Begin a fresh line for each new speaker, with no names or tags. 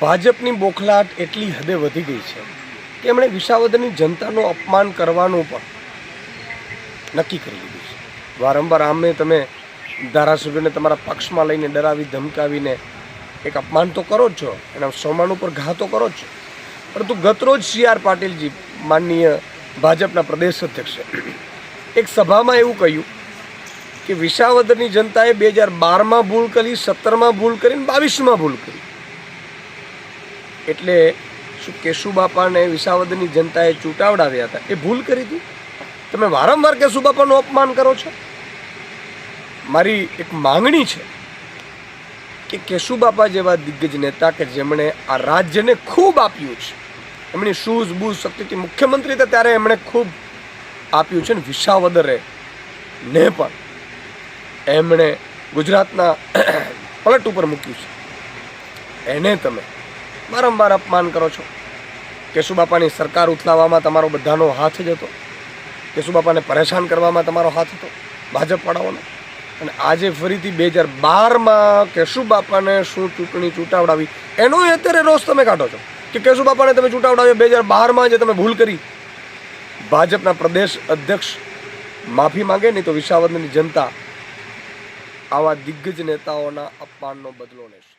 ભાજપની બોખલાટ એટલી હદે વધી ગઈ છે. કે એમણે વિસાવદરની જનતાનું અપમાન કરવાનું પણ નક્કી કરી લીધું છે. વારંવાર આમે તમે ધારાસભ્યોને તમારા પક્ષમાં લઈને ડરાવી, ધમકાવીને એક અપમાન તો કરો જ છો, એના સોમાન ઉપર ઘા તો કરો જ છો. પરંતુ ગતરોજ સી આર પાટીલજી, માનનીય ભાજપના પ્રદેશ અધ્યક્ષે, એક સભામાં એવું કહ્યું કે વિસાવદરની જનતાએ બે હજાર બારમાં ભૂલ કરી, સત્તરમાં ભૂલ કરી ને બાવીસમાં ભૂલ કરી. એટલે શું કેશુબાપાને વિસાવદરની જનતાએ ચૂંટાવડાવ્યા હતા? એ ભૂલ કરી હતી? તમે વારંવાર કેશુબાપાનું અપમાન કરો છો? મારી એક માંગણી છે કે કેશુબાપા જેવા દિગ્ગજ નેતા કે જેમણે આ રાજ્યને ખૂબ આપ્યું છે, એમની શૂઝ, બૂઝ શક્તિથી મુખ્યમંત્રી હતા ત્યારે એમણે ખૂબ આપ્યું છે ને વિસાવદરે ને પણ એમણે ગુજરાતના પલટ ઉપર મૂક્યું છે. એને તમે વારંવાર અપમાન કરો છો? કેશુબાપાની સરકાર ઉથલાવવામાં તમારો બધાનો હાથ જ હતો. કેશુબાપાને પરેશાન કરવામાં તમારો હાથ હતો, ભાજપવાળાઓનો. અને આજે ફરીથી બે હજાર બારમાં કેશુબાપાને શું ચૂંટણી ચૂંટાવડાવી? એનો અત્યારે રોષ તમે કાઢો છો કે કેશુબાપાને તમે ચૂંટાવડાવ્યો બે હજાર બારમાં જે તમે ભૂલ કરી? ભાજપના પ્રદેશ અધ્યક્ષ માફી માંગે નહીં તો વિસાવદરની જનતા આવા દિગ્ગજ નેતાઓના અપમાનનો બદલો લેશે.